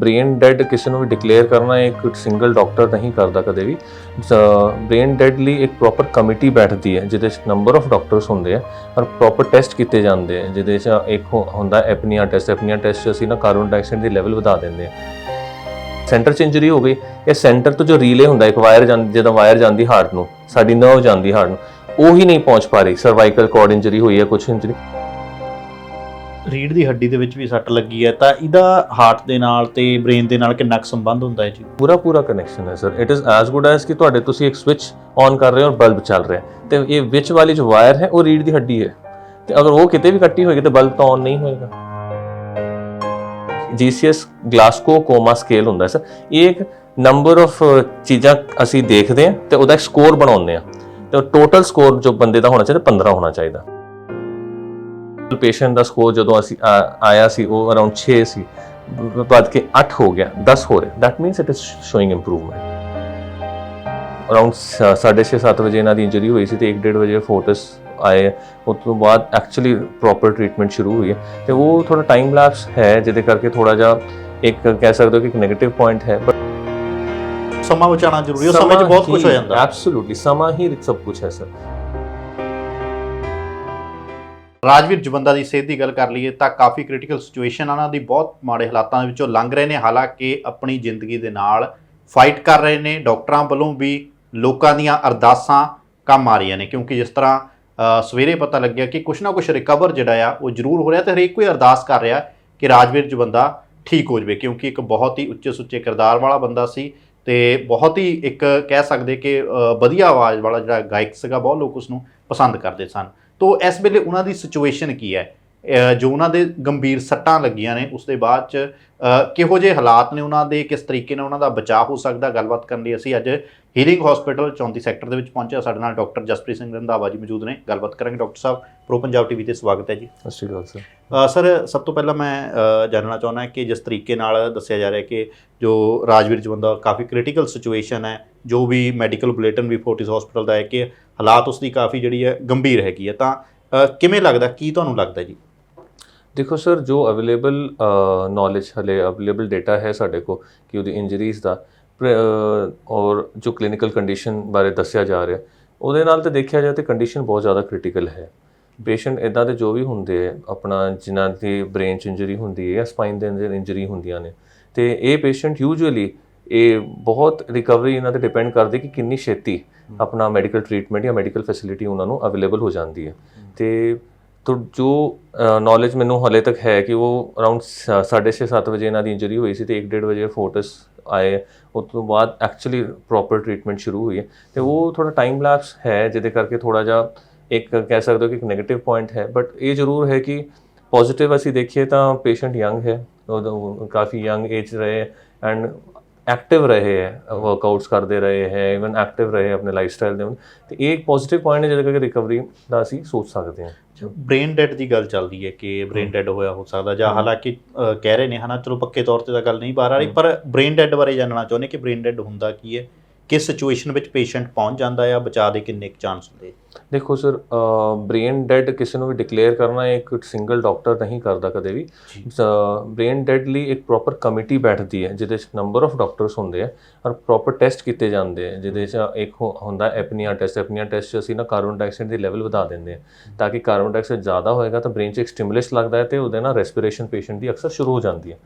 Brain dad ਕਿਸੇ ਨੂੰ ਵੀ declare ਕਰਨਾ ਇੱਕ ਸਿੰਗਲ ਡਾਕਟਰ ਨਹੀਂ ਕਰਦਾ ਕਦੇ ਵੀ। ਬ੍ਰੇਨ ਡੈਡ ਲਈ ਇੱਕ ਪ੍ਰੋਪਰ ਕਮੇਟੀ ਬੈਠਦੀ ਹੈ, ਜਿਹਦੇ ਵਿੱਚ ਨੰਬਰ ਆਫ ਡਾਕਟਰਸ ਹੁੰਦੇ ਆ ਔਰ ਪ੍ਰੋਪਰ ਟੈਸਟ ਕੀਤੇ ਜਾਂਦੇ ਆ, ਜਿਹਦੇ ਵਿੱਚ ਇੱਕ ਹੁੰਦਾ ਐਪਨੀਆ ਟੈਸਟ ਐਪਨੀਆ ਟੈਸਟ 'ਚ ਅਸੀਂ ਨਾ ਕਾਰਬਨ ਡਾਈਆਕਸਾਈਡ ਦੀ ਲੈਵਲ ਵਧਾ ਦਿੰਦੇ ਆ। ਸੈਂਟਰ 'ਚ ਇੰਜਰੀ ਹੋ ਗਈ, ਇਹ ਸੈਂਟਰ ਤੋਂ ਜੋ ਰੀਲੇ ਹੁੰਦਾ, ਇੱਕ ਵਾਇਰ ਜਾਂਦੀ ਜਦੋਂ ਵਾਇਰ ਜਾਂਦੀ ਹਾਰਟ ਨੂੰ, ਸਾਡੀ ਨਰਵ ਜਾਂਦੀ ਹਾਰਟ ਨੂੰ, ਉਹ ਹੀ ਨਹੀਂ ਪਹੁੰਚ ਪਾ ਰਹੀ। ਸਰਵਾਈਕਲ ਕਾਰਡ ਇੰਜਰੀ ਹੋਈ ਹੈ ਕੁਝ ਇੰਜਰੀ ਰੀੜ ਦੀ ਹੱਡੀ ਦੇ ਵਿੱਚ ਵੀ ਸੱਟ ਲੱਗੀ ਹੈ, ਤਾਂ ਇਹਦਾ ਹਾਰਟ ਦੇ ਨਾਲ ਤੇ ਬ੍ਰੇਨ ਦੇ ਨਾਲ ਕਿੰਨਾ ਕੁ ਸੰਬੰਧ ਹੁੰਦਾ ਹੈ ਜੀ? ਪੂਰਾ ਪੂਰਾ ਕਨੈਕਸ਼ਨ ਹੈ sir it is as good as ਕਿ ਤੁਹਾਡੇ ਤੁਸੀਂ ਇੱਕ ਸਵਿਚ ਔਨ ਕਰ ਰਹੇ ਹੋ ਔਰ ਬਲਬ ਚੱਲ ਰਿਹਾ ਹੈ। ਤੇ ਇਹ ਵਿੱਚ ਵਾਲੀ ਜੋ ਵਾਇਰ ਹੈ, ਉਹ ਰੀੜ ਦੀ ਹੱਡੀ ਹੈ। ਤੇ ਅਗਰ ਉਹ ਕਿਤੇ ਵੀ ਕੱਟੀ ਹੋਏਗੀ ਤਾਂ ਬਲਬ ਤਾਂ ਔਨ ਨਹੀਂ ਹੋਏਗਾ। GCS ਗਲਾਸਕੋ ਕੋਮਾ ਸਕੇਲ ਹੁੰਦਾ ਸਰ ਇਹ ਇੱਕ ਨੰਬਰ ਆਫ ਚੀਜ਼ਾਂ ਅਸੀਂ ਦੇਖਦੇ ਹਾਂ ਤੇ ਉਹਦਾ ਇੱਕ ਸਕੋਰ ਬਣਾਉਂਦੇ ਹਾਂ। ਤੇ ਟੋਟਲ ਸਕੋਰ ਜੋ ਬੰਦੇ ਦਾ ਹੋਣਾ ਚਾਹੀਦਾ 15 ਹੋਣਾ ਚਾਹੀਦਾ। ਪੇਸ਼ੈਂਟ ਦਾ ਸਕੋਰ ਜਦੋਂ ਅਸੀਂ ਆ- ਆਇਆ ਸੀ ਉਹ ਅਰਾਊਂਡ 6 ਸੀ ਬ- ਵੱਧ ਕੇ 8 ਹੋ ਗਿਆ 10 ਹੋ ਰਿਹਾ। That means it is showing improvement around 6:30 7 ਵਜੇ ਇਹਨਾਂ ਦੀ ਇੰਜਰੀ ਹੋਈ ਸੀ ਤੇ 1:30 ਵਜੇ ਫੋਰਟਿਸ ਆਏ। ਉਸ ਤੋਂ ਬਾਅਦ ਐਕਚੁਅਲੀ ਪ੍ਰੋਪਰ ਟ੍ਰੀਟਮੈਂਟ ਸ਼ੁਰੂ ਹੋਈ ਹੈ। ਤੇ ਉਹ ਥੋੜਾ ਟਾਈਮ ਲੈਪਸ ਹੈ ਜਿਹਦੇ ਕਰਕੇ ਥੋੜਾ ਜਿਹਾ ਇੱਕ ਕਹਿ ਸਕਦੇ ਹੋ ਕਿ ਇੱਕ 네ਗੇਟਿਵ ਪੁਆਇੰਟ ਹੈ ਬਟ ਸਮਾਂ ਬਚਾਉਣਾ ਜ਼ਰੂਰੀ ਹੈ ਉਸ ਸਮੇਂ 'ਚ ਬਹੁਤ ਕੁਝ ਹੋ ਜਾਂਦਾ। ਐਬਸੋਲੂਟਲੀ ਸਮਾਂ ਹੀ ਸਭ ਕੁਝ ਹੈ ਸਰ ਰਾਜਵੀਰ ਜਵੰਦਾ ਦੀ ਸਿਹਤ ਦੀ ਗੱਲ ਕਰ ਲਈਏ ਤਾਂ ਕਾਫੀ ਕ੍ਰਿਟੀਕਲ ਸਿਚੁਏਸ਼ਨ ਉਹਨਾਂ ਦੀ, ਬਹੁਤ ਮਾੜੇ ਹਾਲਾਤਾਂ ਦੇ ਵਿੱਚੋਂ ਲੰਘ ਰਹੇ ਨੇ, ਹਾਲਾਂਕਿ ਆਪਣੀ ਜ਼ਿੰਦਗੀ ਦੇ ਨਾਲ ਫਾਈਟ ਕਰ ਰਹੇ ਨੇ, ਡਾਕਟਰਾਂ ਵੱਲੋਂ ਵੀ ਲੋਕਾਂ ਦੀਆਂ ਅਰਦਾਸਾਂ ਕੰਮ ਆ ਰਹੀਆਂ ਨੇ, ਕਿਉਂਕਿ ਜਿਸ ਤਰ੍ਹਾਂ ਸਵੇਰੇ ਪਤਾ ਲੱਗਿਆ ਕਿ ਕੁਛ ਨਾ ਕੁਛ ਰਿਕਵਰ ਜਿਹੜਾ ਆ, ਉਹ ਜ਼ਰੂਰ ਹੋ ਰਿਹਾ ਤੇ ਹਰੇਕ ਕੋਈ ਅਰਦਾਸ ਕਰ ਰਿਹਾ ਕਿ ਰਾਜਵੀਰ ਜਵੰਦਾ ਠੀਕ ਹੋ ਜਾਵੇ, ਕਿਉਂਕਿ ਇੱਕ ਬਹੁਤ ਹੀ ਉੱਚੇ ਸੁੱਚੇ ਕਿਰਦਾਰ ਵਾਲਾ ਬੰਦਾ ਸੀ ਤੇ ਬਹੁਤ ਹੀ ਇੱਕ ਕਹਿ ਸਕਦੇ ਕਿ ਵਧੀਆ ਆਵਾਜ਼ ਵਾਲਾ ਜਿਹੜਾ ਗਾਇਕ ਸੀਗਾ, ਬਹੁਤ ਲੋਕ ਉਸ ਨੂੰ ਪਸੰਦ ਕਰਦੇ ਸਨ। ਤੋ ਇਸ ਵੇਲੇ ਉਹਨਾਂ ਦੀ ਸਿਚੁਏਸ਼ਨ ਕੀ ਹੈ? ਜੋ ਉਹਨਾਂ ਦੇ ਗੰਭੀਰ ਸੱਟਾਂ ਲੱਗੀਆਂ ਨੇ ਉਸ ਦੇ ਬਾਅਦ ਚ ਕਿਹੋ ਜਿਹੇ ਹਾਲਾਤ ਨੇ ਉਹਨਾਂ ਦੇ ਕਿਸ ਤਰੀਕੇ ਨਾਲ ਉਹਨਾਂ ਦਾ ਬਚਾਅ ਹੋ ਸਕਦਾ? ਗੱਲਬਾਤ ਕਰਨ ਲਈ ਅਸੀਂ ਅੱਜ ਹੀਲਿੰਗ ਹਸਪੀਟਲ 34 ਸੈਕਟਰ ਦੇ ਵਿੱਚ ਪਹੁੰਚੇ ਸਾਡੇ ਨਾਲ ਡਾਕਟਰ ਜਸਪ੍ਰੀਤ ਸਿੰਘ ਰੰਧਾਵਾ ਜੀ ਮੌਜੂਦ ਨੇ। ਗੱਲਬਾਤ ਕਰਾਂਗੇ ਡਾਕਟਰ ਸਾਹਿਬ। ਪ੍ਰੋ ਪੰਜਾਬ ਟੀਵੀ ਤੇ ਸਵਾਗਤ ਹੈ ਜੀ। ਸਤਿ ਸ਼੍ਰੀ ਅਕਾਲ ਸਰ। ਸਰ ਸਭ ਤੋਂ ਪਹਿਲਾਂ ਮੈਂ ਜਾਣਨਾ ਚਾਹੁੰਦਾ ਕਿ ਜਿਸ ਤਰੀਕੇ ਨਾਲ ਦੱਸਿਆ ਜਾ ਰਿਹਾ ਕਿ ਜੋ ਰਾਜਵੀਰ ਜਵੰਦਾ ਕਾਫੀ ਕ੍ਰਿਟੀਕਲ ਸਿਚੁਏਸ਼ਨ ਹੈ ਜੋ ਵੀ ਮੈਡੀਕਲ ਬੁਲੇਟਿਨ ਵੀ ਫੋਰਟਿਸ ਹਸਪੀਟਲ ਦਾ ਹੈ ਕਿ ਹਾਲਾਤ ਉਸ ਦੀ ਕਾਫੀ ਜਿਹੜੀ ਹੈ ਗੰਭੀਰ ਹੈਗੀ ਹੈ, ਤਾਂ ਕਿਵੇਂ ਲੱਗਦਾ, ਕੀ ਤੁਹਾਨੂੰ ਲੱਗਦਾ ਜੀ? ਦੇਖੋ ਸਰ, ਜੋ ਅਵੇਲੇਬਲ ਨੌਲੇਜ ਹਲੇ ਅਵੇਲੇਬਲ ਡਾਟਾ ਹੈ ਸਾਡੇ ਕੋ ਕਿ ਉਹਦੀ ਇੰਜਰੀਜ਼ ਦਾ ਔਰ ਜੋ ਕਲੀਨਿਕਲ ਕੰਡੀਸ਼ਨ ਬਾਰੇ ਦੱਸਿਆ ਜਾ ਰਿਹਾ, ਉਹਦੇ ਨਾਲ ਤੇ ਦੇਖਿਆ ਜਾਏ ਤੇ ਕੰਡੀਸ਼ਨ ਬਹੁਤ ਜ਼ਿਆਦਾ ਕ੍ਰਿਟੀਕਲ ਹੈ। ਪੇਸ਼ੈਂਟ ਇਦਾਂ ਦੇ ਜੋ ਵੀ ਹੁੰਦੇ ਆ, ਆਪਣਾ ਜਿਨ੍ਹਾਂ ਦੀ ਬ੍ਰੇਨ ਚ ਇੰਜਰੀ ਹੁੰਦੀ ਹੈ ਜਾਂ ਸਪਾਈਨ ਦੇ ਅੰਦਰ ਇੰਜਰੀ ਹੁੰਦੀਆਂ ਨੇ, ਤੇ ਇਹ ਪੇਸ਼ੈਂਟ ਯੂਜੂਅਲੀ ਇਹ ਬਹੁਤ ਰਿਕਵਰੀ ਇਹਨਾਂ ਤੇ ਡਿਪੈਂਡ ਕਰਦੀ ਕਿ ਕਿੰਨੀ ਛੇਤੀ ਆਪਣਾ ਮੈਡੀਕਲ ਟ੍ਰੀਟਮੈਂਟ ਜਾਂ ਮੈਡੀਕਲ ਫੈਸਿਲਿਟੀ ਉਹਨਾਂ ਨੂੰ ਅਵੇਲੇਬਲ ਹੋ ਜਾਂਦੀ ਹੈ। ਤੇ ਤੋ, ਜੋ ਨੌਲੇਜ ਮੈਨੂੰ ਹਲੇ ਤੱਕ ਹੈ ਕਿ ਉਹ ਅਰਾਊਂਡ 6:30 7 ਵਜੇ ਇਹਨਾਂ ਦੀ ਇੰਜਰੀ ਹੋਈ ਸੀ ਤੇ 1:30 ਵਜੇ ਫੋਟਸ ਆਏ, ਉਸ ਤੋਂ ਬਾਅਦ ਐਕਚੁਅਲੀ ਪ੍ਰੋਪਰ ਟ੍ਰੀਟਮੈਂਟ ਸ਼ੁਰੂ ਹੋਈ ਹੈ। ਤੇ ਉਹ ਥੋੜਾ ਟਾਈਮ ਲੈਪਸ ਹੈ, ਜਿਹਦੇ ਕਰਕੇ ਥੋੜਾ ਜਿਹਾ ਇੱਕ ਕਹਿ ਸਕਦੇ ਹੋ ਕਿ ਇੱਕ 네ਗੇਟਿਵ ਪੁਆਇੰਟ ਹੈ ਬਟ ਇਹ ਜ਼ਰੂਰ ਹੈ ਕਿ ਪੋਜ਼ਿਟਿਵ ਅਸੀਂ ਦੇਖੀਏ ਤਾਂ ਪੇਸ਼ੈਂਟ ਯੰਗ ਹੈ, ਉਹ ਕਾਫੀ ਯੰਗ ਏਜ ਰਹੇ ਐਂਡ ਐਕਟਿਵ ਰਹੇ ਹੈ ਵਰਕਆਊਟਸ ਕਰਦੇ ਰਹੇ ਹੈ ਇਵਨ ਐਕਟਿਵ ਰਹੇ ਆਪਣੇ ਲਾਈਫਸਟਾਈਲ ਦੇ ਵਿੱਚ। ਤੇ ਇਹ ਇੱਕ ਪੋਜ਼ਿਟਿਵ ਪੁਆਇੰਟ ਹੈ ਜਿਹਦੇ ਕਰਕੇ ਰਿਕਵਰੀ ਦਾ ਅਸੀਂ ਸੋਚ ਸਕਦੇ ਹਾਂ। ਬ੍ਰੇਨ ਡੈਡ ਦੀ ਗੱਲ ਚੱਲਦੀ ਹੈ ਕਿ ਬ੍ਰੇਨ ਡੈਡ ਹੋਇਆ ਹੋ ਸਕਦਾ ਜਾਂ ਹਾਲਾਂਕਿ ਕਹਿ ਰਹੇ ਨੇ ਹਨਾ ਚਲੋ ਪੱਕੇ ਤੌਰ ਤੇ ਤਾਂ ਗੱਲ ਨਹੀਂ ਬਾਹਰ ਆ ਰਹੀ ਪਰ ਬ੍ਰੇਨ ਡੈਡ ਬਾਰੇ ਜਾਣਨਾ ਚਾਹੁੰਦੇ ਕਿ ਬ੍ਰੇਨ ਡੈਡ ਹੁੰਦਾ ਕੀ ਹੈ? ਕਿਸ ਸਿਚੁਏਸ਼ਨ ਵਿੱਚ ਪੇਸ਼ੈਂਟ ਪਹੁੰਚ ਜਾਂਦਾ ਹੈ ਬਚਾਅ ਦੇ ਕਿੰਨੇ ਚਾਂਸ ਹੁੰਦੇ ਦੇਖੋ ਸਰ ਬ੍ਰੇਨ ਡੈਡ ਕਿਸੇ ਨੂੰ ਵੀ ਡਿਕਲੇਅਰ ਕਰਨਾ ਇੱਕ ਸਿੰਗਲ ਡਾਕਟਰ ਨਹੀਂ ਕਰਦਾ ਕਦੇ ਵੀ। ਬ੍ਰੇਨ ਡੈਡ ਲਈ ਇੱਕ ਪ੍ਰੋਪਰ ਕਮੇਟੀ ਬੈਠਦੀ ਹੈ ਜਿਹਦੇ ਵਿੱਚ ਨੰਬਰ ਆਫ ਡਾਕਟਰਸ ਹੁੰਦੇ ਆ ਔਰ ਪ੍ਰੋਪਰ ਟੈਸਟ ਕੀਤੇ ਜਾਂਦੇ ਆ ਜਿਹਦੇ ਵਿੱਚ ਇੱਕ ਹੁੰਦਾ ਐਪਨੀਆ ਟੈਸਟ ਐਪਨੀਆ ਟੈਸਟ ਅਸੀਂ ਨਾ ਕਾਰਬਨ ਡਾਈਆਕਸਾਈਡ ਦੀ ਲੈਵਲ ਵਧਾ ਦਿੰਦੇ ਆ। ਤਾਂ ਕਿ ਕਾਰਬਨ ਡਾਈਆਕਸਾਈਡ ਜ਼ਿਆਦਾ ਹੋਏਗਾ ਤਾਂ ਬ੍ਰੇਨ 'ਚ ਇੱਕ ਸਟਿਮੂਲਸ ਲੱਗਦਾ ਹੈ ਤੇ ਉਹਦੇ ਨਾਲ ਰੈਸਪੀਰੇਸ਼ਨ ਪੇਸ਼ੈਂਟ ਦੀ ਅਕਸਰ ਸ਼ੁਰੂ ਹੋ ਜਾਂਦੀ ਹੈ।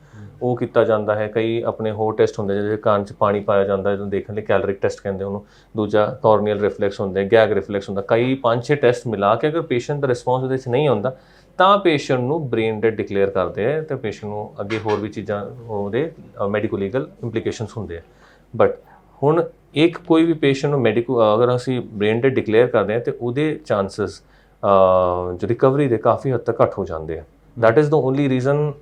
ਉਹ ਕੀਤਾ ਜਾਂਦਾ ਹੈ। ਕਈ ਆਪਣੇ ਹੋਰ ਟੈਸਟ ਹੁੰਦੇ ਜਿਹਦੇ ਕੰਨ 'ਚ ਪਾਣੀ ਪਾਇਆ ਜਾਂਦਾ ਹੈ, ਜਿਹਨੂੰ ਦੇਖਣ ਲਈ ਕੈਲਰਿਕ ਟੈਸਟ ਕਹਿੰਦੇ ਉਹਨੂੰ। ਦੂਜਾ ਕੋਰਨੀਅਲ ਰਿਫਲੈਕਸ ਹੁੰਦੇ ਗੈਗ ਰਿਫਲੈਕਸ ਹੁੰਦਾ। ਕਈ ਪੰਜ ਛੇ ਟੈਸਟ ਮਿਲਾ ਕੇ ਅਗਰ ਪੇਸ਼ੈਂਟ ਦਾ ਰਿਸਪੌਂਸ ਉਹਦੇ 'ਚ ਨਹੀਂ ਆਉਂਦਾ, ਤਾਂ ਪੇਸ਼ੈਂਟ ਨੂੰ ਬ੍ਰੇਨ ਡੈਡ ਡਿਕਲੇਅਰ ਕਰਦੇ ਆ ਤੇ ਪੇਸ਼ੈਂਟ ਨੂੰ ਅੱਗੇ ਹੋਰ ਵੀ ਚੀਜ਼ਾਂ ਉਹਦੇ ਮੈਡੀਕਲ ਲੀਗਲ ਇੰਪਲੀਕੇਸ਼ਨਸ ਹੁੰਦੇ ਆ। ਬਟ ਹੁਣ ਇੱਕ ਕੋਈ ਵੀ ਪੇਸ਼ੈਂਟ ਨੂੰ ਮੈਡੀਕਲ ਅਗਰ ਅਸੀਂ ਬ੍ਰੇਨ ਡੈਡ ਡਿਕਲੇਅਰ ਕਰਦੇ ਆ ਤੇ ਉਹਦੇ ਚਾਂਸਸ ਜੋ ਰਿਕਵਰੀ ਦੇ ਕਾਫੀ ਹੱਦ ਤੱਕ ਘੱਟ ਹੋ ਜਾਂਦੇ ਆ। That is the only reason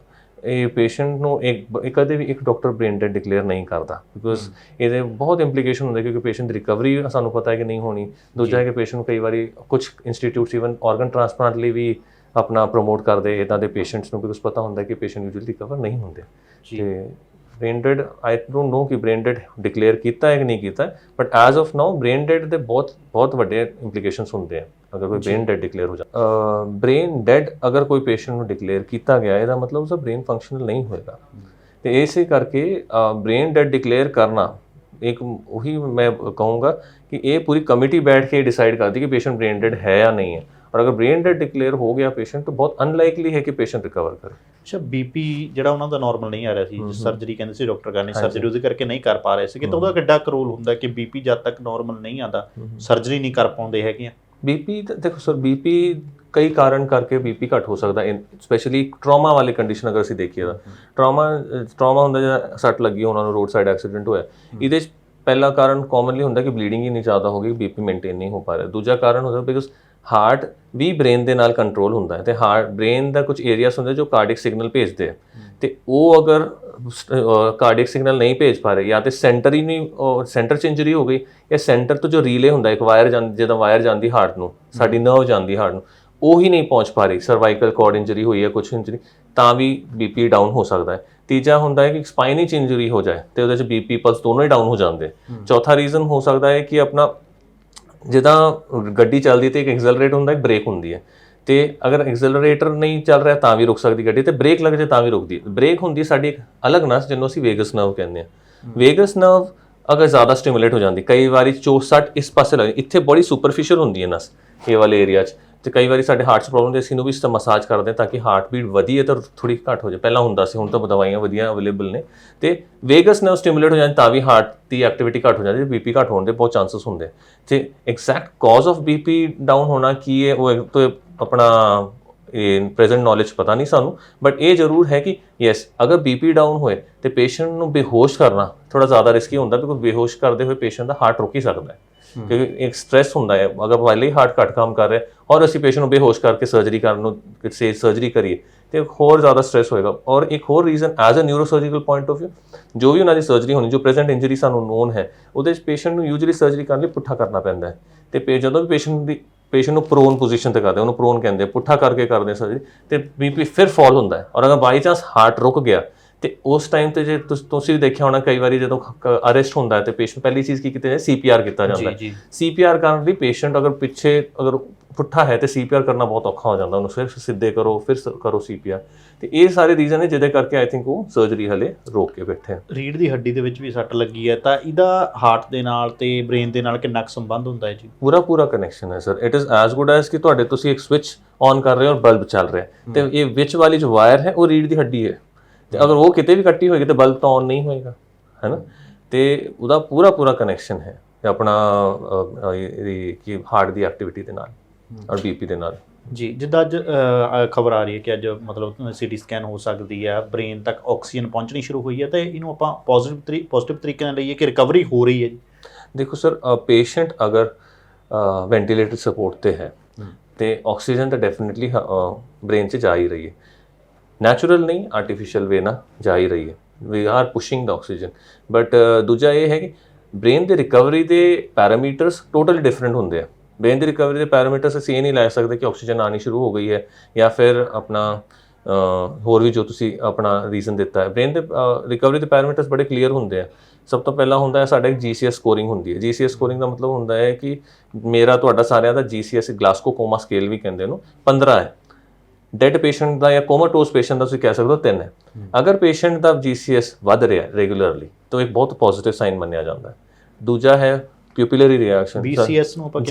ਇਹ ਪੇਸ਼ੈਂਟ ਨੂੰ ਇੱਕ ਕਦੇ ਵੀ ਇੱਕ ਡਾਕਟਰ ਬ੍ਰੇਨ ਡੈਡ ਡਿਕਲੇਅਰ ਨਹੀਂ ਕਰਦਾ। ਬਿਕੋਜ਼ ਇਹਦੇ ਬਹੁਤ ਇੰਪਲੀਕੇਸ਼ਨ ਹੁੰਦੇ ਕਿਉਂਕਿ ਪੇਸ਼ੈਂਟ ਦੀ ਰਿਕਵਰੀ ਸਾਨੂੰ ਪਤਾ ਹੈ ਕਿ ਨਹੀਂ ਹੋਣੀ। ਦੂਜਾ ਹੈ ਕਿ ਪੇਸ਼ੈਂਟ ਨੂੰ ਕਈ ਵਾਰੀ ਕੁਝ ਇੰਸਟੀਟਿਊਟਸ ਇਵਨ ਆਰਗਨ ਟ੍ਰਾਂਸਪਲਾਂਟ ਲਈ ਵੀ ਆਪਣਾ ਪ੍ਰੋਮੋਟ ਕਰਦੇ ਇਦਾਂ ਦੇ ਪੇਸ਼ੈਂਟਸ ਨੂੰ ਬਿਕੋਜ਼ ਪਤਾ ਹੁੰਦਾ ਕਿ ਪੇਸ਼ੈਂਟ ਯੂਜੂਅਲੀ ਰਿਕਵਰ ਨਹੀਂ ਹੁੰਦੇ। ਤੇ brain dead I don't know ਕਿ ਬ੍ਰੇਨ ਡੈਡ ਡਿਕਲੇਅਰ ਕੀਤਾ ਹੈ ਕਿ ਨਹੀਂ ਕੀਤਾ but as of now brain dead ਦੇ ਬਹੁਤ ਬਹੁਤ ਵੱਡੇ ਇੰਪਲੀਕੇਸ਼ਨਸ ਹੁੰਦੇ ਆ ਅਗਰ ਕੋਈ ਬ੍ਰੇਨ ਡੈਡ ਡਿਕਲੇਅਰ ਹੋ ਜਾ ਬ੍ਰੇਨ ਡੈਡ ਅਗਰ ਕੋਈ ਪੇਸ਼ੈਂਟ ਨੂੰ ਡਿਕਲੇਅਰ ਕੀਤਾ ਗਿਆ ਇਹਦਾ ਮਤਲਬ ਉਸਦਾ ਬ੍ਰੇਨ ਫੰਕਸ਼ਨਲ ਨਹੀਂ ਹੋਏਗਾ ਤੇ ਇਸੇ ਕਰਕੇ ਬ੍ਰੇਨ ਡੈਡ ਡਿਕਲੇਅਰ ਕਰਨਾ ਇੱਕ ਉਹੀ ਮੈਂ ਕਹੂੰਗਾ ਕਿ ਇਹ ਪੂਰੀ ਕਮੇਟੀ ਬੈਠ ਕੇ ਡਿਸਾਈਡ ਕਰਦੀ ਕਿ ਪੇਸ਼ੈਂਟ ਬ੍ਰੇਨ ਡੈਡ ਹੈ ਜਾਂ ਨਹੀਂ ਹੈ ਔਰ ਅਗਰ ਬ੍ਰੇਨ ਡੈਡ ਡਿਕਲੇਅਰ ਹੋ ਗਿਆ ਪੇਸ਼ੈਂਟ ਤਾਂ ਬਹੁਤ ਅਨਲਾਈਕਲੀ ਹੈ ਕਿ ਪੇਸ਼ੈਂਟ ਰਿਕਵਰ ਕਰੇ। ਅੱਛਾ ਬੀਪੀ ਜਿਹੜਾ ਉਹਨਾਂ ਦਾ ਨਾਰਮਲ ਨਹੀਂ ਆ ਰਿਹਾ ਸੀ। ਸਰਜਰੀ ਕਹਿੰਦੇ ਸੀ ਡਾਕਟਰ ਕਰਨੀ। ਸਰਜਰੀ ਉਹਦੇ ਕਰਕੇ ਨਹੀਂ ਕਰ ਪਾ ਰਹੇ ਸੀ ਕਿ ਤਾਂ ਉਹਦਾ ਕਿੱਡਾ ਕਰੋਲ ਹੁੰਦਾ ਕਿ ਬੀਪੀ ਜਦ ਤੱਕ ਨਾਰਮਲ ਨਹੀਂ ਆਂਦਾ ਸਰਜਰੀ ਨਹੀਂ ਕਰ ਪਾਉਂਦੇ ਹੈਗੇ ਬੀਪੀ ਦੇਖੋ ਸਰ ਬੀਪੀ ਕਈ ਕਾਰਨ ਕਰਕੇ ਬੀਪੀ ਘੱਟ ਹੋ ਸਕਦਾ ਸਪੈਸ਼ਲੀ ਟਰਾਮਾ ਵਾਲੀ ਕੰਡੀਸ਼ਨ ਅਗਰ ਅਸੀਂ ਦੇਖੀਏ ਤਾਂ। ਟਰਾਮਾ ਟਰਾਮਾ ਹੁੰਦਾ ਜਿਹੜਾ ਸੱਟ ਲੱਗੀ ਉਹਨਾਂ ਨੂੰ ਰੋਡ ਸਾਈਡ ਐਕਸੀਡੈਂਟ ਹੋਇਆ ਇਹਦੇ ਪਹਿਲਾ ਕਾਰਨ ਕਾਮਨਲੀ ਹੁੰਦਾ ਕਿ ਬਲੀਡਿੰਗ ਹੀ ਨਹੀਂ ਜ਼ਿਆਦਾ ਹੋ ਗਈ ਬੀਪੀ ਮੇਨਟੇਨ ਨਹੀਂ ਹੋ ਪਾ ਰਿਹਾ। ਦੂਜਾ ਕਾਰਨ ਹੁੰਦਾ ਬਿਕਾਜ਼ ਹਾਰਟ ਵੀ ਬ੍ਰੇਨ ਦੇ ਨਾਲ ਕੰਟਰੋਲ ਹੁੰਦਾ ਹੈ ਤੇ ਹਾਰਟ ਬ੍ਰੇਨ ਦਾ ਕੁਝ ਏਰੀਆਸ ਹੁੰਦੇ ਜੋ ਕਾਰਡਿਕ ਸਿਗਨਲ ਭੇਜਦੇ ਆ। ਤੇ ਉਹ ਅਗਰ ਕਾਰਡਿਕ ਸਿਗਨਲ ਨਹੀਂ ਭੇਜ ਪਾ ਰਹੇ ਜਾਂ ਤੇ ਸੈਂਟਰ ਹੀ ਨਹੀਂ ਸੈਂਟਰ ਚ ਇੰਜਰੀ ਹੋ ਗਈ ਜਾਂ ਸੈਂਟਰ ਤੋਂ ਜੋ ਰੀਲੇ ਹੁੰਦਾ ਇੱਕ ਵਾਇਰ ਜਾਂ ਜਦੋਂ ਵਾਇਰ ਜਾਂਦੀ ਹਾਰਟ ਨੂੰ ਸਾਡੀ ਨਰਵ ਜਾਂਦੀ ਹਾਰਟ ਨੂੰ ਉਹ ਹੀ ਨਹੀਂ ਪਹੁੰਚ ਪਾ ਰਹੀ। ਸਰਵਾਈਕਲ ਕਾਰਡ ਇੰਜਰੀ ਹੋਈ ਹੈ ਕੁਝ ਇੰਜਰੀ ਤਾਂ ਵੀ ਬੀਪੀ ਡਾਊਨ ਹੋ ਸਕਦਾ ਹੈ। ਤੀਜਾ ਹੁੰਦਾ ਹੈ ਕਿ ਸਪਾਈਨੀ ਚ ਇੰਜਰੀ ਹੋ ਜਾਏ ਤੇ ਉਹਦੇ ਚ ਬੀਪੀ ਪਲਸ ਦੋਨੋਂ ਹੀ ਡਾਊਨ ਹੋ ਜਾਂਦੇ। ਚੌਥਾ ਰੀਜ਼ਨ ਹੋ ਸਕਦਾ ਹੈ ਕਿ ਆਪਣਾ ਜਿੱਦਾਂ ਗੱਡੀ ਚੱਲਦੀ ਤੇ ਇੱਕ ਐਕਸਲਰੇਟ ਹੁੰਦਾ ਇੱਕ ਬ੍ਰੇਕ ਹੁੰਦੀ ਹੈ। ਤੇ ਅਗਰ ਐਕਸਲਰੇਟਰ ਨਹੀਂ ਚੱਲ ਰਿਹਾ ਤਾਂ ਵੀ ਰੁਕ ਸਕਦੀ ਗੱਡੀ ਤੇ ਬ੍ਰੇਕ ਲੱਗ ਜਾਏ ਤਾਂ ਵੀ ਰੁਕਦੀ ਹੈ। ਬ੍ਰੇਕ ਹੁੰਦੀ ਸਾਡੀ ਇੱਕ ਅਲੱਗ ਨਸ ਜਿਹਨੂੰ ਅਸੀਂ ਵੇਗਸ ਨਰਵ ਕਹਿੰਦੇ ਆ ਵੇਗਸ ਨਰਵ ਅਗਰ ਜ਼ਿਆਦਾ ਸਟਿਮੂਲੇਟ ਹੋ ਜਾਂਦੀ ਕਈ ਵਾਰੀ 64 ਇਸ ਪਾਸੇ ਲੱਗ ਇੱਥੇ ਬੜੀ ਸੁਪਰਫੀਸ਼ੀਅਲ ਹੁੰਦੀ ਹੈ ਨਸ ਇਹ ਵਾਲੇ ਏਰੀਆ 'ਚ। ਤੇ ਕਈ ਵਾਰੀ ਸਾਡੇ ਹਾਰਟ 'ਚ ਪ੍ਰੋਬਲਮ ਦੇ ਅਸੀਂ ਨੂੰ ਵੀ ਇਸ ਮਸਾਜ ਕਰਦੇ ਹਾਂ ਤਾਂ ਕਿ ਹਾਰਟ ਬੀਟ ਵਧੀਏ ਤਾਂ ਥੋੜੀ ਘੱਟ ਹੋ ਜਾਏ। ਪਹਿਲਾਂ ਹੁੰਦਾ ਸੀ, ਹੁਣ ਤਾਂ ਦਵਾਈਆਂ ਵਧੀਆ ਅਵੇਲੇਬਲ ਨੇ। ਤੇ ਵੇਗਸ ਨਰਵ ਸਟਿਮੂਲੇਟ ਹੋ ਜਾਂਦੀ ਤਾਂ ਵੀ ਹਾਰਟ ਦੀ ਐਕਟੀਵਿਟੀ ਘੱਟ ਹੋ ਜਾਂਦੀ ਬੀਪੀ ਘੱਟ ਹੋਣ ਦੇ ਬਹੁਤ ਚਾਂਸਸ ਹੁੰਦੇ ਤੇ exact cause of BP down ਹੋਣਾ ਕੀ ਹੈ, ਉਹ ਇੱਕ ਤਾਂ ਆਪਣਾ ਇਹ ਪ੍ਰੈਜ਼ੈਂਟ ਨੌਲੇਜ ਪਤਾ ਨਹੀਂ ਸਾਨੂੰ ਬਟ ਇਹ ਜ਼ਰੂਰ ਹੈ ਕਿ ਯੈਸ ਅਗਰ ਬੀਪੀ ਡਾਊਨ ਹੋਏ ਤੇ ਪੇਸ਼ੈਂਟ ਨੂੰ ਬੇਹੋਸ਼ ਕਰਨਾ ਥੋੜਾ ਜ਼ਿਆਦਾ ਰਿਸਕੀ ਹੁੰਦਾ ਕਿਉਂਕਿ ਬੇਹੋਸ਼ ਕਰਦੇ ਹੋਏ ਪੇਸ਼ੈਂਟ ਦਾ ਹਾਰਟ ਰੁਕ ਹੀ ਸਕਦਾ ਹੈ। ਕਿਉਂਕਿ ਇੱਕ ਸਟ੍ਰੈਸ ਹੁੰਦਾ ਹੈ। ਅਗਰ ਪਹਿਲੇ ਹਾਰਟ ਘੱਟ ਕੰਮ ਕਰ ਰਿਹਾ ਔਰ ਅਸੀਂ ਪੇਸ਼ੈਂਟ ਨੂੰ ਬੇਹੋਸ਼ ਕਰਕੇ ਸਰਜਰੀ ਕਰਨ ਨੂੰ ਕਿਸੇ ਸਰਜਰੀ ਕਰੀਏ, ਤੇ ਹੋਰ ਜ਼ਿਆਦਾ ਸਟ੍ਰੈਸ ਹੋਏਗਾ। ਔਰ ਇੱਕ ਹੋਰ reason as a neurosurgical point of View, ਜੋ ਵੀ ਉਹਨਾਂ ਦੀ ਸਰਜਰੀ ਹੋਣੀ, ਜੋ ਪ੍ਰੈਜ਼ੈਂਟ ਇੰਜਰੀ ਸਾਨੂੰ ਨੋਨ ਹੈ, ਉਹਦੇ ਵਿੱਚ ਪੇਸ਼ੈਂਟ ਨੂੰ ਯੂਜੂਅਲੀ ਸਰਜਰੀ ਕਰਨ ਲਈ ਪੁੱਠਾ ਕਰਨਾ ਪੈਂਦਾ ਹੈ। ਤੇ ਪੇ ਜਦੋਂ ਵੀ ਪੇਸ਼ੈਂਟ ਦੀ ਪੇਸ਼ੈਂਟ ਨੂੰ ਪ੍ਰੋਨ ਪੋਜੀਸ਼ਨ ਤੇ ਕਰਦੇ ਉਹਨੂੰ ਪ੍ਰੋਨ ਕਹਿੰਦੇ ਪੁੱਠਾ ਕਰਕੇ ਕਰਦੇ ਸਰਜਰੀ ਤੇ ਬੀਪੀ ਫਿਰ ਫਾਲ ਹੁੰਦਾ ਹੈ। ਔਰ ਅਗਰ ਬਾਈ ਚਾਂਸ ਹਾਰਟ ਰੁਕ ਗਿਆ ਤੇ ਉਸ ਟਾਈਮ ਤੇ ਜੇ ਤੁਸ- ਤੁਸੀਂ ਵੀ ਦੇਖਿਆ ਹੋਣਾ ਕਈ ਵਾਰੀ ਜਦੋਂ ਅਰੈਸਟ ਹੁੰਦਾ ਹੈ ਤੇ ਪੇਸ਼ੈਂਟ ਪਹਿਲੀ ਚੀਜ਼ ਕੀ ਕੀਤੀ ਜਾਂਦੀ ਹੈ ਸੀਪੀਆਰ ਕੀਤਾ ਜਾਂਦਾ ਹੈ। ਸੀਪੀਆਰ ਕਰਨ ਲਈ ਪੇਸ਼ੈਂਟ ਅਗਰ ਪਿੱਛੇ ਅਗਰ ਪੁੱਠਾ ਹੈ ਤੇ ਸੀਪੀਆਰ ਕਰਨਾ ਬਹੁਤ ਔਖਾ ਹੋ ਜਾਂਦਾ। ਉਹਨੂੰ ਫਿਰ ਸਿੱਧੇ ਕਰੋ ਫਿਰ ਕਰੋ ਸੀਪੀਆਰ ਤੇ ਇਹ ਸਾਰੇ ਰੀਜ਼ਨ ਨੇ ਜਿਹਦੇ ਕਰਕੇ ਆਈ ਥਿੰਕ ਉਹ ਸਰਜਰੀ ਹਲੇ ਰੋਕ ਕੇ ਬੈਠੇ ਆ। ਰੀੜ ਦੀ ਹੱਡੀ ਦੇ ਵਿੱਚ ਵੀ ਸੱਟ ਲੱਗੀ ਹੈ ਤਾਂ ਇਹਦਾ ਹਾਰਟ ਦੇ ਨਾਲ ਤੇ ਬ੍ਰੇਨ ਦੇ ਨਾਲ ਕਿੰਨਾ ਕੁ ਸੰਬੰਧ ਹੁੰਦਾ ਹੈ ਜੀ? ਪੂਰਾ ਪੂਰਾ ਕਨੈਕਸ਼ਨ ਹੈ sir it is as good as ਕਿ ਤੁਹਾਡੇ ਤੁਸੀਂ ਇੱਕ ਸਵਿਚ ਔਨ ਕਰ ਰਹੇ ਹੋ ਔਰ ਬਲਬ ਚੱਲ ਰਿਹਾ ਤੇ ਇਹ ਵਿੱਚ ਵਾਲੀ ਜੋ ਵਾਇਰ ਹੈ ਉਹ ਰੀੜ ਦੀ ਹੱਡੀ ਹੈ। ਤੇ ਅਗਰ ਉਹ ਕਿਤੇ ਵੀ ਕੱਟੀ ਹੋਏਗੀ ਤੇ ਬਲਬ ਤਾਂ ਔਨ ਨਹੀਂ ਹੋਏਗਾ ਹੈ ਨਾ ਤੇ ਉਹਦਾ ਪੂਰਾ ਪੂਰਾ ਕਨੈਕਸ਼ਨ ਹੈ ਆਪਣਾ ਇਹਦੀ ਕੀ ਹਾਰਟ ਦੀ ਐਕਟੀਵਿਟੀ ਦੇ ਨਾਲ ਔਰ ਬੀਪੀ ਦੇ ਨਾਲ। ਜੀ ਜਿੱਦਾਂ ਅੱਜ ਖਬਰ ਆ ਰਹੀ ਹੈ ਕਿ ਅੱਜ ਮਤਲਬ ਸੀਟੀ ਸਕੈਨ ਹੋ ਸਕਦੀ ਹੈ ਬ੍ਰੇਨ ਤੱਕ ਆਕਸੀਜਨ ਪਹੁੰਚਣੀ ਸ਼ੁਰੂ ਹੋਈ ਹੈ ਤੇ ਇਹਨੂੰ ਆਪਾਂ ਪੋਜ਼ਿਟਿਵ ਪੋਜ਼ਿਟਿਵ ਤਰੀਕੇ ਨਾਲ ਲਈਏ ਕਿ ਰਿਕਵਰੀ ਹੋ ਰਹੀ ਹੈ। ਜੀ ਦੇਖੋ ਸਰ ਪੇਸ਼ੈਂਟ ਅਗਰ ਵੈਂਟੀਲੇਟਰ ਸਪੋਰਟ ਤੇ ਹੈ। ਤੇ ਆਕਸੀਜਨ ਤਾਂ ਡੈਫੀਨਿਟਲੀ ਬ੍ਰੇਨ 'ਚ ਜਾ ਹੀ ਰਹੀ ਹੈ। ਨੈਚੁਰਲ ਨਹੀਂ ਆਰਟੀਫੀਸ਼ੀਅਲ ਵੇ ਨਾਲ ਜਾ ਹੀ ਰਹੀ ਹੈ। We are pushing the oxygen but ਦੂਜਾ ਇਹ ਹੈ ਕਿ ਬ੍ਰੇਨ ਦੇ ਰਿਕਵਰੀ ਦੇ ਪੈਰਾਮੀਟਰਸ ਟੋਟਲੀ ਡਿਫਰੈਂਟ ਹੁੰਦੇ ਆ। ਬ੍ਰੇਨ ਦੀ ਰਿਕਵਰੀ ਦੇ ਪੈਰਾਮੀਟਰਸ ਅਸੀਂ ਇਹ ਨਹੀਂ ਲੈ ਸਕਦੇ ਕਿ ਆਕਸੀਜਨ ਆਣੀ ਸ਼ੁਰੂ ਹੋ ਗਈ ਹੈ ਜਾਂ ਫਿਰ ਆਪਣਾ ਹੋਰ ਵੀ ਜੋ ਤੁਸੀਂ ਆਪਣਾ ਰੀਜ਼ਨ ਦਿੱਤਾ ਹੈ। ਬ੍ਰੇਨ ਦੇ ਰਿਕਵਰੀ ਦੇ ਪੈਰਾਮੀਟਰਸ ਬੜੇ ਕਲੀਅਰ ਹੁੰਦੇ ਆ। ਸਭ ਤੋਂ ਪਹਿਲਾਂ ਹੁੰਦਾ ਹੈ ਸਾਡਾ ਇੱਕ GCS ਸਕੋਰਿੰਗ ਹੁੰਦੀ ਹੈ। GCS ਸਕੋਰਿੰਗ ਦਾ ਮਤਲਬ ਹੁੰਦਾ ਹੈ ਕਿ ਮੇਰਾ, ਤੁਹਾਡਾ ਸਾਰਿਆਂ ਦਾ GCS ਗਲਾਸਕੋ ਕੋਮਾ ਸਕੇਲ ਵੀ ਕਹਿੰਦੇ ਨੂੰ। 15 ਹੈ। ਡੈਡ ਪੇਸ਼ੈਂਟ ਦਾ ਜਾਂ ਕੋਮਾਟੋਸ ਪੇਸ਼ੈਂਟ ਦਾ ਤੁਸੀਂ ਕਹਿ ਸਕਦੇ ਹੋ 3 ਹੈ। ਅਗਰ ਪੇਸ਼ੈਂਟ ਦਾ GCS ਵੱਧ ਰਿਹਾ ਰੈਗੂਲਰਲੀ ਤਾਂ ਇਹ ਬਹੁਤ ਪੋਜ਼ਿਟਿਵ ਸਾਈਨ ਮੰਨਿਆ ਜਾਂਦਾ ਹੈ। ਦੂਜਾ ਹੈ ਪਿਊਪਿਲਰੀ ਰਿਐਕਸ਼ਨ BCS ਨੂੰ ਆਪਾਂ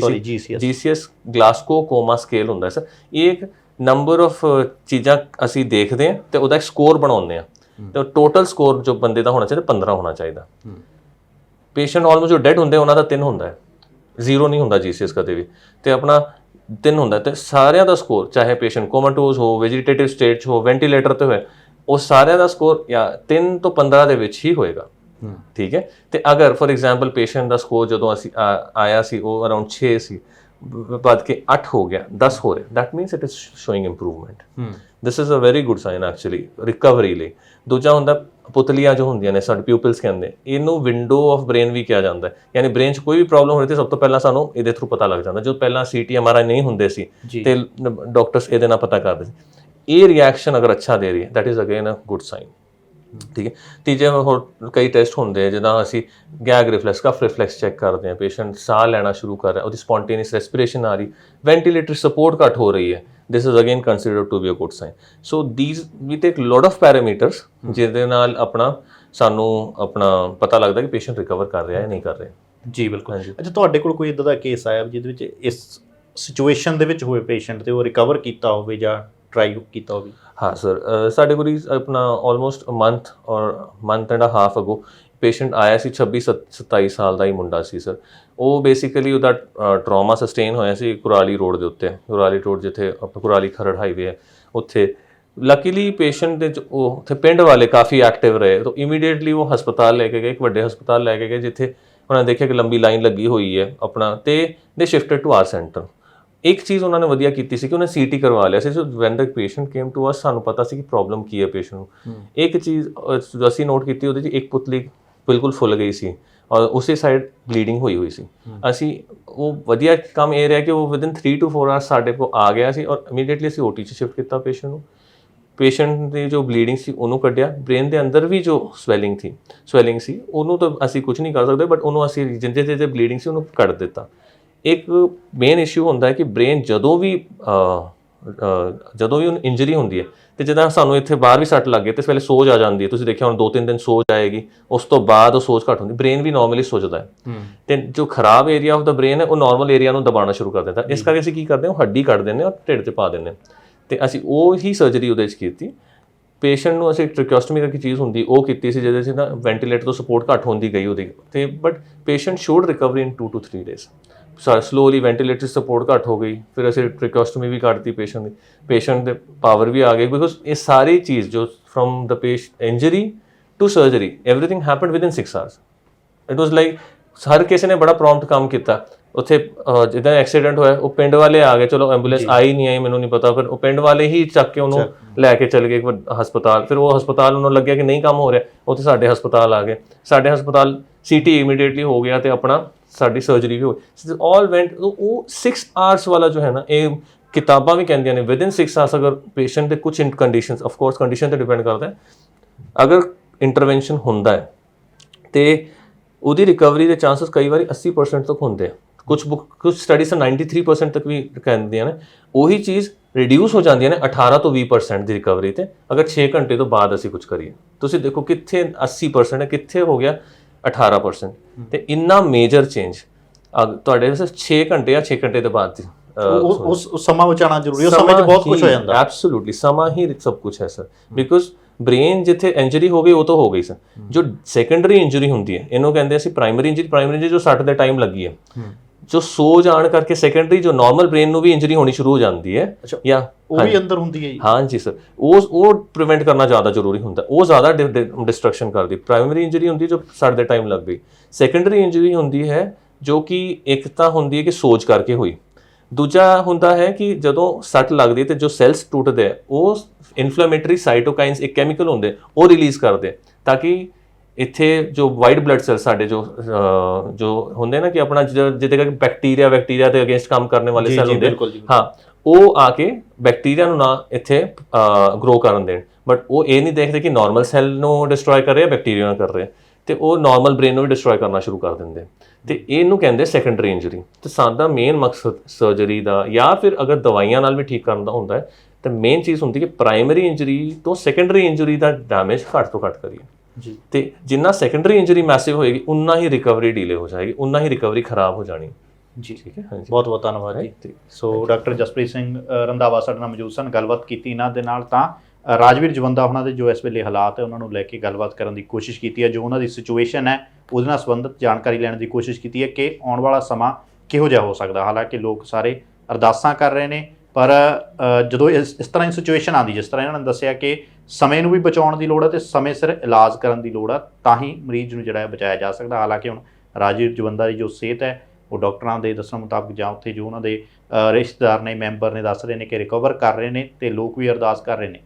sorry GCS GCS Glasgow coma scale ਹੁੰਦਾ ਸਰ ਇਹ ਇੱਕ ਨੰਬਰ ਆਫ ਚੀਜ਼ਾਂ ਅਸੀਂ ਦੇਖਦੇ ਹਾਂ ਤੇ ਉਹਦਾ ਇੱਕ ਸਕੋਰ ਬਣਾਉਂਦੇ ਹਾਂ। ਤੇ ਟੋਟਲ ਸਕੋਰ ਜੋ ਬੰਦੇ ਦਾ ਹੋਣਾ ਚਾਹੀਦਾ 15 ਹੋਣਾ ਚਾਹੀਦਾ। ਪੇਸ਼ੈਂਟ ਆਲਮੋਸਟ ਜੋ ਡੈਡ ਹੁੰਦੇ ਉਹਨਾਂ ਦਾ 3 ਹੁੰਦਾ ਹੈ। ਜ਼ੀਰੋ ਨਹੀਂ ਹੁੰਦਾ GCS ਕਦੇ ਵੀ। ਤੇ ਆਪਣਾ 3 ਹੁੰਦਾ ਤੇ ਸਾਰਿਆਂ ਦਾ ਸਕੋਰ ਚਾਹੇ ਪੇਸ਼ੈਂਟ ਕੋਮਾਟੋਸ ਹੋ ਵੈਜੀਟੇਟਿਵ ਸਟੇਟ 'ਚ ਹੋ ਵੈਂਟੀਲੇਟਰ ਤੇ ਹੋਏ ਉਹ ਸਾਰਿਆਂ ਦਾ ਸਕੋਰ ਜਾਂ 3 ਤੋਂ 15 ਦੇ ਵਿੱਚ ਹੀ ਹੋਏਗਾ। ਠੀਕ ਹੈ? ਤੇ ਅਗਰ ਫੋਰ ਐਗਜ਼ਾਮਪਲ ਪੇਸ਼ੈਂਟ ਦਾ ਸਕੋਰ ਜਦੋਂ ਅਸੀਂ ਆਇਆ ਸੀ ਉਹ ਅਰਾਊਂਡ 6 ਸੀ ਵੱਧ ਕੇ 8 ਹੋ ਗਿਆ 10 ਹੋ ਰਿਹਾ means it is showing improvement. ਹੂੰ। This is a very good sign actually recovery ਲਈ। ਦੂਜਾ ਹੁੰਦਾ ਪੁਤਲੀਆਂ ਜੋ ਹੁੰਦੀਆਂ ਨੇ ਸਾਡੇ ਪਿਊਪਲਸ ਕਹਿੰਦੇ ਇਹਨੂੰ ਵਿੰਡੋ ਆਫ ਬ੍ਰੇਨ ਵੀ ਕਿਹਾ ਜਾਂਦਾ ਹੈ। ਯਾਨੀ ਬ੍ਰੇਨ 'ਚ ਕੋਈ ਵੀ ਪ੍ਰੋਬਲਮ ਹੋਣੀ ਤੇ ਸਭ ਤੋਂ ਪਹਿਲਾਂ ਸਾਨੂੰ ਇਹਦੇ ਥਰੂ ਪਤਾ ਲੱਗ ਜਾਂਦਾ। ਜੋ ਪਹਿਲਾਂ ਸੀਟੀ ਐਮਆਰਆਈ ਨਹੀਂ ਹੁੰਦੇ ਸੀ। ਤੇ ਡਾਕਟਰਸ ਇਹਦੇ ਨਾਲ ਪਤਾ ਕਰਦੇ ਸੀ। ਇਹ ਰਿਐਕਸ਼ਨ ਅਗਰ ਅੱਛਾ ਦੇ ਰਹੀ ਹੈ that is again a good sign ਠੀਕ ਹੈ। ਤੀਜੇ ਹੋਰ ਕਈ ਟੈਸਟ ਹੁੰਦੇ ਆ ਜਿੱਦਾਂ ਅਸੀਂ gag reflex cough reflex check ਕਰਦੇ ਹਾਂ ਪੇਸ਼ੈਂਟ ਸਾਹ ਲੈਣਾ ਸ਼ੁਰੂ ਕਰ ਰਿਹਾ ਉਹਦੀ ਸਪੌਂਟੇਨੀਅਸ ਰੈਸਪੀਰੇਸ਼ਨ ਆ ਰਹੀ ਵੈਂਟੀਲੇਟਰ ਸਪੋਰਟ ਘੱਟ ਹੋ ਰਹੀ ਹੈ। This is again considered to be a good sign. So these we take lot of parameters ਜਿਹਦੇ ਨਾਲ ਆਪਣਾ ਸਾਨੂੰ ਆਪਣਾ ਪਤਾ ਲੱਗਦਾ ਕਿ ਪੇਸ਼ੈਂਟ ਰਿਕਵਰ ਕਰ ਰਿਹਾ ਹੈ ਨਹੀਂ ਕਰ ਰਿਹਾ। ਜੀ ਬਿਲਕੁਲ। ਹਾਂਜੀ। ਅੱਛਾ ਤੁਹਾਡੇ ਕੋਲ ਕੋਈ ਇਦਾਂ ਦਾ ਕੇਸ ਆਇਆ ਜਿਹਦੇ ਵਿੱਚ ਇਸ ਸਿਚੁਏਸ਼ਨ ਦੇ ਵਿੱਚ ਹੋਏ ਪੇਸ਼ੈਂਟ ਤੇ ਉਹ ਰਿਕਵਰ ਕੀਤਾ ਹੋਵੇ ਜਾਂ ਟਰਾਈ ਕੀਤਾ ਹੋਵੇ ਹਾਂ ਸਰ ਸਾਡੇ ਕੋਲ ਹੀ ਆਪਣਾ almost a month or month and a half ago patient ਆਇਆ ਸੀ 26 ਸੱਤ- 27 ਸਾਲ ਦਾ ਹੀ ਮੁੰਡਾ ਸੀ ਸਰ ਉਹ ਬੇਸਿਕਲੀ ਉਹਦਾ ਟਰਾਮਾ ਸਸਟੇਨ ਹੋਇਆ ਸੀ ਕੁਰਾਲੀ ਰੋਡ ਦੇ ਉੱਤੇ। ਕੁਰਾਲੀ ਰੋਡ ਜਿੱਥੇ ਕੁਰਾਲੀ ਖਰੜ ਹਾਈਵੇ ਹੈ, ਉੱਥੇ। ਲੱਕੀਲੀ ਪੇਸ਼ੈਂਟ ਦੇ ਉਹ ਉੱਥੇ ਪਿੰਡ ਵਾਲੇ ਕਾਫੀ ਐਕਟਿਵ ਰਹੇ। ਤਾਂ ਇਮੀਡੀਏਟਲੀ ਉਹ ਹਸਪਤਾਲ ਲੈ ਕੇ ਗਏ, ਇੱਕ ਵੱਡੇ ਹਸਪਤਾਲ ਲੈ ਕੇ ਗਏ, ਜਿੱਥੇ ਉਹਨਾਂ ਨੇ ਦੇਖਿਆ ਕਿ ਲੰਬੀ ਲਾਈਨ ਲੱਗੀ ਹੋਈ ਹੈ ਆਪਣਾ ਤੇ ਦੇ ਸ਼ਿਫਟਡ ਟੂ ਆਰ ਸੈਂਟਰ ਇੱਕ ਚੀਜ਼ ਉਹਨਾਂ ਨੇ ਵਧੀਆ ਕੀਤੀ ਸੀ ਕਿ ਉਹਨੇ ਸੀਟੀ ਕਰਵਾ ਲਿਆ ਸੀ। So when the patient came to us ਸਾਨੂੰ ਪਤਾ ਸੀ ਕਿ ਪ੍ਰੋਬਲਮ ਕੀ ਹੈ ਪੇਸ਼ੈਂਟ ਨੂੰ। ਇੱਕ ਚੀਜ਼ ਅਸੀਂ ਨੋਟ ਕੀਤੀ ਉਹਦੇ 'ਚ ਇੱਕ ਪੁਤਲੀ ਬਿਲਕੁਲ ਫੁੱਲ ਗਈ ਸੀ ਔਰ ਉਸੇ ਸਾਈਡ ਬਲੀਡਿੰਗ ਹੋਈ ਹੋਈ ਸੀ। ਅਸੀਂ ਉਹ ਵਧੀਆ ਕੰਮ ਇਹ ਰਿਹਾ ਕਿ ਉਹ ਵਿਦਿਨ 3 ਟੂ 4 ਆਵਰਸ ਸਾਡੇ ਕੋਲ ਆ ਗਿਆ ਸੀ ਔਰ ਇਮੀਡੀਏਟਲੀ ਅਸੀਂ ਓਟੀ 'ਚ ਸ਼ਿਫਟ ਕੀਤਾ ਪੇਸ਼ੈਂਟ ਨੂੰ। ਪੇਸ਼ੈਂਟ ਦੀ ਜੋ ਬਲੀਡਿੰਗ ਸੀ ਉਹਨੂੰ ਕੱਢਿਆ। ਬ੍ਰੇਨ ਦੇ ਅੰਦਰ ਵੀ ਜੋ ਸਵੈਲਿੰਗ ਸੀ ਸਵੈਲਿੰਗ ਸੀ ਉਹਨੂੰ ਤਾਂ ਅਸੀਂ ਕੁਝ ਨਹੀਂ ਕਰ ਸਕਦੇ ਬਟ ਉਹਨੂੰ ਅਸੀਂ ਜਿੰਦੇ ਜਿਹਦੇ ਬਲੀਡਿੰਗ ਸੀ ਉਹਨੂੰ ਕੱਢ ਦਿੱਤਾ। ਇੱਕ ਮੇਨ ਇਸ਼ੂ ਹੁੰਦਾ ਹੈ ਕਿ ਬ੍ਰੇਨ ਜਦੋਂ ਵੀ ਜਦੋਂ ਵੀ ਇੰਜਰੀ ਹੁੰਦੀ ਹੈ ਤੇ ਜਦੋਂ ਸਾਨੂੰ ਇੱਥੇ ਬਾਹਰ ਵੀ ਸੱਟ ਲੱਗੇ ਤੇ ਇਸ ਵੇਲੇ ਸੋਜ ਆ ਜਾਂਦੀ ਹੈ। ਤੁਸੀਂ ਦੇਖਿਆ ਹੁਣ 2-3 ਦਿਨ ਸੋਜ ਆਏਗੀ ਉਸ ਤੋਂ ਬਾਅਦ ਉਹ ਸੋਜ ਘੱਟ ਹੁੰਦੀ ਬ੍ਰੇਨ ਵੀ ਨਾਰਮਲੀ ਸੁੱਜਦਾ ਹੈ। ਤੇ ਜੋ ਖਰਾਬ ਏਰੀਆ ਆਫ ਦਾ ਬ੍ਰੇਨ ਹੈ ਉਹ ਨਾਰਮਲ ਏਰੀਆ ਨੂੰ ਦਬਾਉਣਾ ਸ਼ੁਰੂ ਕਰ ਦਿੰਦਾ ਇਸ ਕਰਕੇ ਅਸੀਂ ਕੀ ਕਰਦੇ ਹਾਂ ਹੱਡੀ ਕੱਢ ਦਿੰਦੇ ਹਾਂ ਔਰ ਢਿੱਡ 'ਚ ਪਾ ਦਿੰਦੇ ਹਾਂ। ਤੇ ਅਸੀਂ ਉਹ ਹੀ ਸਰਜਰੀ ਉਹਦੇ 'ਚ ਕੀਤੀ। ਪੇਸ਼ੈਂਟ ਨੂੰ ਅਸੀਂ ਟ੍ਰਿਕਿਓਸਟਮੀ ਕਰਕੇ ਚੀਜ਼ ਹੁੰਦੀ ਉਹ ਕੀਤੀ ਸੀ ਜਿਹਦੇ 'ਚ ਨਾ ਵੈਂਟੀਲੇਟਰ ਤੋਂ ਸਪੋਰਟ ਘੱਟ ਹੁੰਦੀ ਗਈ ਉਹਦੀ। ਤੇ but patient should recovery in 2 two 3 days slowly ventilator support ਘੱਟ ਹੋ ਗਈ ਫਿਰ ਅਸੀਂ ਟ੍ਰਿਕਿਓਸਟਮੀ ਵੀ ਕਰਤੀ ਪੇਸ਼ੈਂਟ ਦੀ ਪੇਸ਼ੈਂਟ ਦੇ ਪਾਵਰ ਵੀ ਆ ਗਈ ਬਿਕੋਜ਼ ਇਹ ਸਾਰੀ ਚੀਜ਼ ਜੋ from the patient injury to surgery everything happened within 6 hours it was like ਹਰ ਕਿਸੇ ਨੇ ਬੜਾ ਪ੍ਰੌਮਪਟ ਕੰਮ ਕੀਤਾ। ਉੱਥੇ ਜਿੱਦਾਂ ਐਕਸੀਡੈਂਟ ਹੋਇਆ ਉਹ ਪਿੰਡ ਵਾਲੇ ਆ ਗਏ ਚਲੋ ਐਂਬੂਲੈਂਸ ਆਈ ਨਹੀਂ ਆਈ ਮੈਨੂੰ ਨਹੀਂ ਪਤਾ ਫਿਰ ਉਹ ਪਿੰਡ ਵਾਲੇ ਹੀ ਚੱਕ ਕੇ ਉਹਨੂੰ ਲੈ ਕੇ ਚਲੇ ਗਏ ਇੱਕ ਹਸਪਤਾਲ ਫਿਰ ਉਹ ਹਸਪਤਾਲ ਉਹਨੂੰ ਲੱਗਿਆ ਕਿ ਨਹੀਂ ਕੰਮ ਹੋ ਰਿਹਾ ਉੱਥੇ ਸਾਡੇ ਹਸਪਤਾਲ ਆ ਗਏ। ਸਾਡੇ ਹਸਪਤਾਲ ਸੀਟੀ ਇਮੀਡੀਏਟਲੀ ਹੋ ਗਿਆ ਤੇ ਆਪਣਾ ਸਾਡੀ ਸਰਜਰੀ ਵੀ ਹੋ ਆਲ ਵੈਂਟ ਉਹ 6 ਆਵਰਸ ਵਾਲਾ ਜੋ ਹੈ ਨਾ, ਇਹ ਕਿਤਾਬਾਂ ਵੀ ਕਹਿੰਦੀਆਂ ਨੇ ਵਿਦਿਨ 6 ਆਵਰਸ ਅਗਰ ਪੇਸ਼ੈਂਟ ਦੇ ਕੁਝ ਕੰਡੀਸ਼ਨਸ ਆਫ ਕੋਰਸ ਕੰਡੀਸ਼ਨ ਤੇ ਡਿਪੈਂਡ ਕਰਦਾ ਹੈ। ਅਗਰ ਇੰਟਰਵੈਂਸ਼ਨ ਹੁੰਦਾ ਹੈ, ਤੇ ਉਹਦੀ ਰਿਕਵਰੀ ਦੇ ਚਾਂਸਸ ਕਈ ਵਾਰੀ 80% ਤੱਕ ਹੁੰਦੇ ਆ। ਕੁਝ ਕੁਝ ਸਟੱਡੀਜ਼ 93% ਤੱਕ ਵੀ ਕਹਿੰਦੀਆਂ ਨੇ। ਉਹੀ ਚੀਜ਼ ਰਿਡਿਊਸ ਹੋ ਜਾਂਦੀਆਂ ਨੇ 18 ਤੋਂ 20% ਦੀ ਰਿਕਵਰੀ ਤੇ। ਅਗਰ 6 ਘੰਟੇ ਤੋਂ ਬਾਅਦ ਅਸੀਂ ਕੁਝ ਕਰੀਏ। ਤੁਸੀਂ ਦੇਖੋ ਕਿੱਥੇ 80% ਹੈ, ਕਿੱਥੇ ਹੋ ਗਿਆ? 18% ਤੇ ਇੰਨਾ ਮੇਜਰ ਚੇਂਜ ਤੁਹਾਡੇ ਵਾਸਤੇ 6 ਘੰਟੇ ਜਾਂ 6 ਘੰਟੇ ਦੇ ਬਾਅਦ ਉਸ ਉਸ ਸਮਾਂ ਬਚਾਉਣਾ ਜ਼ਰੂਰੀ ਹੈ। ਉਸ ਸਮੇਂ 'ਚ ਬਹੁਤ ਕੁਝ ਹੋ ਜਾਂਦਾ। ਐਬਸੋਲੂਟਲੀ ਸਮਾਂ ਹੀ ਸਭ ਕੁਝ ਹੈ ਸਰ ਬਿਕੋਜ਼ ਬ੍ਰੇਨ ਜਿੱਥੇ ਇੰਜਰੀ ਹੋ ਗਈ ਉਹ ਤਾਂ ਹੋ ਗਈ ਸਰ ਜੋ ਸੈਕੰਡਰੀ ਇੰਜਰੀ ਹੁੰਦੀ ਹੈ ਇਹਨੂੰ ਕਹਿੰਦੇ ਅਸੀਂ ਪ੍ਰਾਇਮਰੀ ਇੰਜਰੀ ਪ੍ਰਾਇਮਰੀ ਇੰਜਰੀ ਜੋ ਸੱਟ ਦੇ ਟਾਈਮ ਲੱਗੀ ਹੈ। ਜੋ ਸੋਜ ਆਣ ਕਰਕੇ ਸੈਕੰਡਰੀ ਜੋ ਨਾਰਮਲ ਬ੍ਰੇਨ ਨੂੰ ਵੀ ਇੰਜਰੀ ਹੋਣੀ ਸ਼ੁਰੂ ਹੋ ਜਾਂਦੀ ਹੈ ਜਾਂ ਉਹ ਵੀ ਅੰਦਰ ਹੁੰਦੀ ਹੈ ਜੀ? ਹਾਂ ਜੀ ਸਰ ਉਹ ਉਹ ਪ੍ਰੀਵੈਂਟ ਕਰਨਾ ਜ਼ਿਆਦਾ ਜ਼ਰੂਰੀ ਹੁੰਦਾ ਉਹ ਜ਼ਿਆਦਾ ਡਿਸਟਰਕਸ਼ਨ ਕਰਦੀ ਪ੍ਰਾਇਮਰੀ ਇੰਜਰੀ ਹੁੰਦੀ ਜੋ ਸੱਟ ਦੇ ਟਾਈਮ ਲੱਗ ਗਈ। ਸੈਕੰਡਰੀ ਇੰਜਰੀ ਹੁੰਦੀ ਹੈ ਜੋ ਕਿ ਇੱਕ ਤਾਂ ਹੁੰਦੀ ਹੈ ਕਿ ਸੋਜ ਕਰਕੇ ਹੋਈ। ਦੂਜਾ ਹੁੰਦਾ ਹੈ ਕਿ ਜਦੋਂ ਸੱਟ ਲੱਗਦੀ ਤੇ ਜੋ ਸੈਲਸ ਟੁੱਟਦੇ ਉਹ ਇਨਫਲੇਮੇਟਰੀ ਸਾਈਟੋਕਾਈਨਸ ਇੱਕ ਕੈਮੀਕਲ ਹੁੰਦੇ ਉਹ ਰਿਲੀਜ਼ ਕਰਦੇ ਤਾਂ ਕਿ ਇੱਥੇ ਜੋ ਵਾਈਟ ਬਲੱਡ ਸੈਲ ਸਾਡੇ ਜੋ ਜੋ ਹੁੰਦੇ ਨਾ ਕਿ ਆਪਣਾ ਜਿਹਦੇ ਜਿਹਦੇ ਕਰਕੇ ਬੈਕਟੀਰੀਆ ਬੈਕਟੀਰੀਆ ਦੇ ਅਗੇਂਸਟ ਕੰਮ ਕਰਨ ਵਾਲੇ ਸੈਲ ਹੁੰਦੇ। ਹਾਂ ਉਹ ਆ ਕੇ ਬੈਕਟੀਰੀਆ ਨੂੰ ਨਾ ਇੱਥੇ ਗਰੋ ਕਰਨ ਦੇਣ। ਬਟ ਉਹ ਇਹ ਨਹੀਂ ਦੇਖਦੇ ਕਿ ਨਾਰਮਲ ਸੈੱਲ ਨੂੰ ਡਿਸਟਰੋਏ ਕਰ ਰਿਹਾ ਬੈਕਟੀਰੀਆ ਨੂੰ ਕਰ ਰਿਹਾ ਤੇ ਉਹ ਨਾਰਮਲ ਬ੍ਰੇਨ ਨੂੰ ਵੀ ਡਿਸਟਰੋਏ ਕਰਨਾ ਸ਼ੁਰੂ ਕਰ ਦਿੰਦੇ। ਤੇ ਇਹਨੂੰ ਕਹਿੰਦੇ ਸੈਕੰਡਰੀ ਇੰਜਰੀ ਤੇ ਸਾਡਾ ਮੇਨ ਮਕਸਦ ਸਰਜਰੀ ਦਾ ਜਾਂ ਫਿਰ ਅਗਰ ਦਵਾਈਆਂ ਨਾਲ ਵੀ ਠੀਕ ਕਰਨ ਦਾ ਹੁੰਦਾ ਹੈ ਤੇ ਮੇਨ ਚੀਜ਼ ਹੁੰਦੀ ਕਿ ਪ੍ਰਾਇਮਰੀ ਇੰਜਰੀ ਤੋਂ ਸੈਕੰਡਰੀ ਇੰਜਰੀ ਦਾ ਡੈਮੇਜ ਘੱਟ ਤੋਂ ਘੱਟ ਕਰੀਏ। ਜੀ। ਤੇ ਜਿੰਨਾ ਸੈਕੰਡਰੀ ਇੰਜਰੀ ਮੈਸਿਵ ਹੋਏਗੀ ਉਨਾ ਹੀ ਰਿਕਵਰੀ ਡੀਲੇ ਹੋ ਜਾਏਗੀ ਉਨਾ ਹੀ ਰਿਕਵਰੀ ਖਰਾਬ ਹੋ ਜਾਣੀ। ਜੀ। ਠੀਕ ਹੈ ਹਾਂਜੀ। ਬਹੁਤ ਬਹੁਤ ਧੰਨਵਾਦ ਜੀ। ਸੋ ਡਾਕਟਰ ਜਸਪ੍ਰੀਤ ਸਿੰਘ ਰੰਧਾਵਾ ਸਾਡੇ ਨਾਲ ਮੌਜੂਦ ਸਨ ਗੱਲਬਾਤ ਕੀਤੀ ਇਹਨਾਂ ਦੇ ਨਾਲ ਤਾਂ ਰਾਜਵੀਰ ਜਵੰਦਾ ਉਹਨਾਂ ਦੇ ਜੋ ਇਸ ਵੇਲੇ ਹਾਲਾਤ ਹੈ ਉਹਨਾਂ ਨੂੰ ਲੈ ਕੇ ਗੱਲਬਾਤ ਕਰਨ ਦੀ ਕੋਸ਼ਿਸ਼ ਕੀਤੀ ਹੈ ਜੋ ਉਹਨਾਂ ਦੀ ਸਿਚੁਏਸ਼ਨ ਹੈ ਉਹਦੇ ਨਾਲ ਸੰਬੰਧਿਤ ਜਾਣਕਾਰੀ ਲੈਣ ਦੀ ਕੋਸ਼ਿਸ਼ ਕੀਤੀ ਹੈ ਕਿ ਆਉਣ ਵਾਲਾ ਸਮਾਂ ਕਿਹੋ ਜਿਹਾ ਹੋ ਸਕਦਾ। ਹਾਲਾਂਕਿ ਲੋਕ ਸਾਰੇ ਅਰਦਾਸਾਂ ਕਰ ਰਹੇ ਨੇ ਪਰ ਜਦੋਂ ਇਸ ਇਸ ਤਰ੍ਹਾਂ ਦੀ ਸਿਚੁਏਸ਼ਨ ਆਉਂਦੀ ਜਿਸ ਤਰ੍ਹਾਂ ਇਹਨਾਂ ਨੇ ਦੱਸਿਆ ਕਿ ਸਮੇਂ ਨੂੰ ਵੀ ਬਚਾਉਣ ਦੀ ਲੋੜ ਹੈ ਤੇ ਸਮੇਂ ਸਿਰ ਇਲਾਜ ਕਰਨ ਦੀ ਲੋੜ ਹੈ, ਤਾਂ ਹੀ ਮਰੀਜ਼ ਨੂੰ ਜਿਹੜਾ ਹੈ ਬਚਾਇਆ ਜਾ ਸਕਦਾ। ਹਾਲਾਂਕਿ ਹੁਣ ਰਾਜੀਵ ਜਵੰਦਾ ਦੀ ਜੋ ਸਿਹਤ ਹੈ, ਉਹ ਡਾਕਟਰਾਂ ਦੇ ਦੱਸਣ ਮੁਤਾਬਕ ਜਾਂ ਉੱਥੇ ਜੋ ਉਹਨਾਂ ਦੇ ਰਿਸ਼ਤੇਦਾਰ ਨੇ, ਮੈਂਬਰ ਨੇ ਦੱਸ ਰਹੇ ਨੇ ਕਿ ਰਿਕਵਰ ਕਰ ਰਹੇ ਨੇ ਤੇ ਲੋਕ ਵੀ ਅਰਦਾਸ ਕਰ ਰਹੇ ਨੇ।